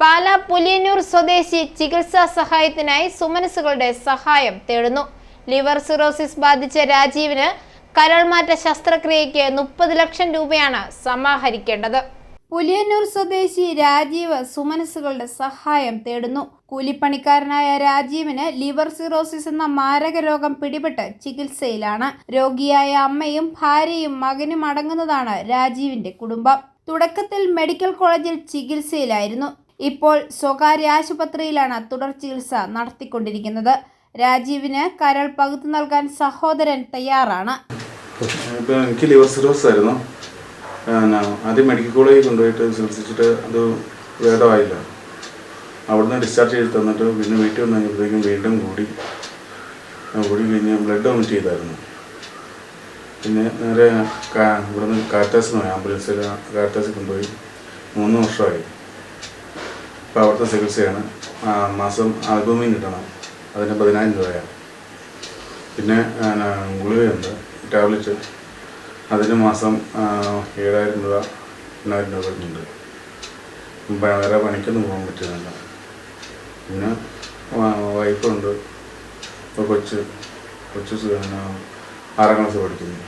പാല പുലിയന്നൂർ സ്വദേശി ചികിത്സാ സഹായത്തിനായി സുമനസുകളുടെ സഹായം തേടുന്നു. ലിവർ സിറോസിസ് ബാധിച്ച രാജീവിന് കരൾമാറ്റ ശസ്ത്രക്രിയയ്ക്ക് മുപ്പത് ലക്ഷം രൂപയാണ് സമാഹരിക്കേണ്ടത്. പുലിയന്നൂർ സ്വദേശി രാജീവ് സുമനസുകളുടെ സഹായം തേടുന്നു. കൂലിപ്പണിക്കാരനായ രാജീവിന് ലിവർ സിറോസിസ് എന്ന മാരക രോഗം പിടിപെട്ട് ചികിത്സയിലാണ്. രോഗിയായ അമ്മയും ഭാര്യയും മകനും അടങ്ങുന്നതാണ് രാജീവിന്റെ കുടുംബം. തുടക്കത്തിൽ മെഡിക്കൽ കോളേജിൽ ചികിത്സയിലായിരുന്നു. ഇപ്പോൾ സ്വകാര്യ ആശുപത്രിയിലാണ് തുടർ ചികിത്സ നടത്തിക്കൊണ്ടിരിക്കുന്നത്. രാജീവിന് കരൾ പകുത്തു നൽകാൻ സഹോദരൻ തയ്യാറാണ്. എനിക്ക് ലിവർ സിറോസ് ആയിരുന്നു. ആദ്യം മെഡിക്കൽ കോളേജിൽ കൊണ്ടുപോയിട്ട് ചികിത്സിച്ചിട്ട് അത് ഭേദമായില്ല. അവിടുന്ന് ഡിസ്ചാർജ് ചെയ്ത് തന്നിട്ട് പിന്നെ വീട്ടിൽ വന്ന് കഴിഞ്ഞപ്പോഴത്തേക്കും വീണ്ടും കൂടി കൂടി കഴിഞ്ഞ് ബ്ലഡ് വോമിറ്റ് ചെയ്തായിരുന്നു. പിന്നെ നേരെ ഇവിടുന്ന് കാറ്റാസിന് പോയി ആംബുലൻസിൽ കാറ്റാസിൽ കൊണ്ടുപോയി മൂന്ന് വർഷമായി. അപ്പോൾ അവിടുത്തെ ചികിത്സയാണ് മാസം ആൽബമിൻ കിട്ടണം. അതിന് പതിനായിരം രൂപയാണ്. പിന്നെ ഗുളികയുണ്ട് ടാബ്ലറ്റ്. അതിന് മാസം ഏഴായിരം രൂപ എണ്ണായിരം രൂപ വരുന്നുണ്ട്. വേറെ പണിക്കൊന്നും പോകാൻ പറ്റുന്നില്ല. പിന്നെ വൈഫുണ്ട് ഇപ്പോൾ കൊച്ച് കൊച്ചു ആറാം ക്ലാസ് പഠിക്കുന്നു.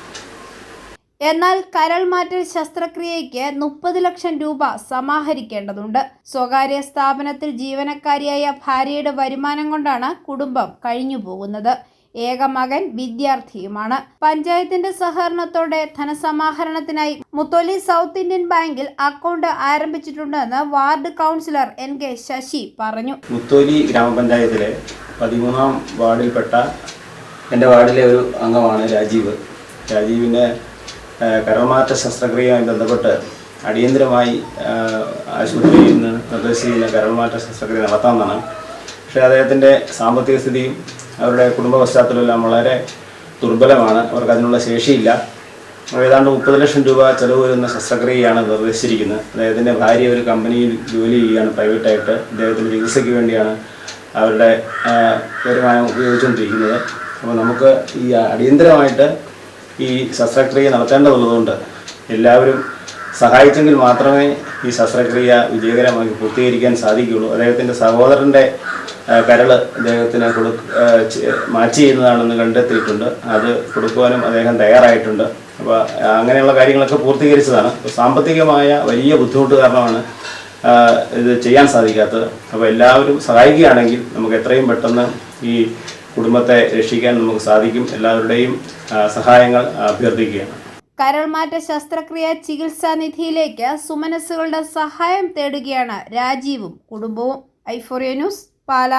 എന്നാൽ കരൾ മാറ്റൽ ശസ്ത്രക്രിയയ്ക്ക് മുപ്പത് ലക്ഷം രൂപ സമാഹരിക്കേണ്ടതുണ്ട്. സ്വകാര്യ സ്ഥാപനത്തിൽ ജീവനക്കാരിയായ ഭാര്യയുടെ വരുമാനം കൊണ്ടാണ് കുടുംബം കഴിഞ്ഞു പോകുന്നത് ഏക മകൻ വിദ്യാർത്ഥിയുമാണ്. പഞ്ചായത്തിന്റെ സഹകരണത്തോടെ ധനസമാഹരണത്തിനായി മുത്തോലി സൗത്ത് ഇന്ത്യൻ ബാങ്കിൽ account ആരംഭിച്ചിട്ടുണ്ടെന്ന് ward councillor N K Sasi പറഞ്ഞു. മുത്തോലി ഗ്രാമപഞ്ചായത്തിലെ പതിമൂന്നാം വാർഡിൽപ്പെട്ട എന്റെ വാർഡിലെ ഒരു അംഗമാണ് രാജീവ്. രാജീവിന്റെ കരൾമാറ്റ ശസ്ത്രക്രിയയുമായി ബന്ധപ്പെട്ട് അടിയന്തരമായി ആശുപത്രിയിൽ നിന്ന് നിർദ്ദേശിക്കുന്ന കരൾമാറ്റ ശസ്ത്രക്രിയ നടത്താമെന്നാണ്. പക്ഷേ അദ്ദേഹത്തിന്റെ സാമ്പത്തിക സ്ഥിതിയും അവരുടെ കുടുംബ പശ്ചാത്തലമെല്ലാം വളരെ ദുർബലമാണ്. അവർക്ക് അതിനുള്ള ശേഷിയില്ല. ഏതാണ്ട് മുപ്പത് ലക്ഷം രൂപ ചെലവ് വരുന്ന ശസ്ത്രക്രിയയാണ് നിർദ്ദേശിച്ചിരിക്കുന്നത്. അദ്ദേഹത്തിന്റെ ഭാര്യ ഒരു കമ്പനിയിൽ ജോലി ചെയ്യുകയാണ് പ്രൈവറ്റായിട്ട് അദ്ദേഹത്തിന്റെ ചികിത്സയ്ക്ക് വേണ്ടിയാണ് അവരുടെ വരുമാനം ഉപയോഗിച്ചുകൊണ്ടിരിക്കുന്നത്. അപ്പോൾ നമുക്ക് ഈ അടിയന്തരമായിട്ട് ഈ ശസ്ത്രക്രിയ നടത്തേണ്ടതുള്ളതുകൊണ്ട് എല്ലാവരും സഹായിച്ചെങ്കിൽ മാത്രമേ ഈ ശസ്ത്രക്രിയ വിജയകരമായി പൂർത്തീകരിക്കാൻ സാധിക്കുകയുള്ളൂ. അദ്ദേഹത്തിന്റെ സഹോദരന്റെ കരൾ അദ്ദേഹത്തിന് കൊടു മാച്ച് ചെയ്യുന്നതാണെന്ന് കണ്ടെത്തിയിട്ടുണ്ട്. അത് കൊടുക്കുവാനും അദ്ദേഹം തയ്യാറായിട്ടുണ്ട്. അപ്പോൾ അങ്ങനെയുള്ള കാര്യങ്ങളൊക്കെ പൂർത്തീകരിച്ചതാണ്. സാമ്പത്തികമായ വലിയ ബുദ്ധിമുട്ട് കാരണമാണ് ഇത് ചെയ്യാൻ സാധിക്കാത്തത്. അപ്പോൾ എല്ലാവരും സഹായിക്കുകയാണെങ്കിൽ നമുക്ക് എത്രയും പെട്ടെന്ന് ഈ കുടുംബത്തെ രക്ഷിക്കാൻ നമുക്ക് സാധിക്കും. എല്ലാവരുടെയും സഹായങ്ങൾ അഭ്യർത്ഥിക്കുകയാണ്. കരൾമാറ്റ ശസ്ത്രക്രിയ ചികിത്സാ നിധിയിലേക്ക് സുമനസ്സുകളുടെ സഹായം തേടുകയാണ് രാജീവും കുടുംബവും. ഐഫോറിയ ന്യൂസ് പാല.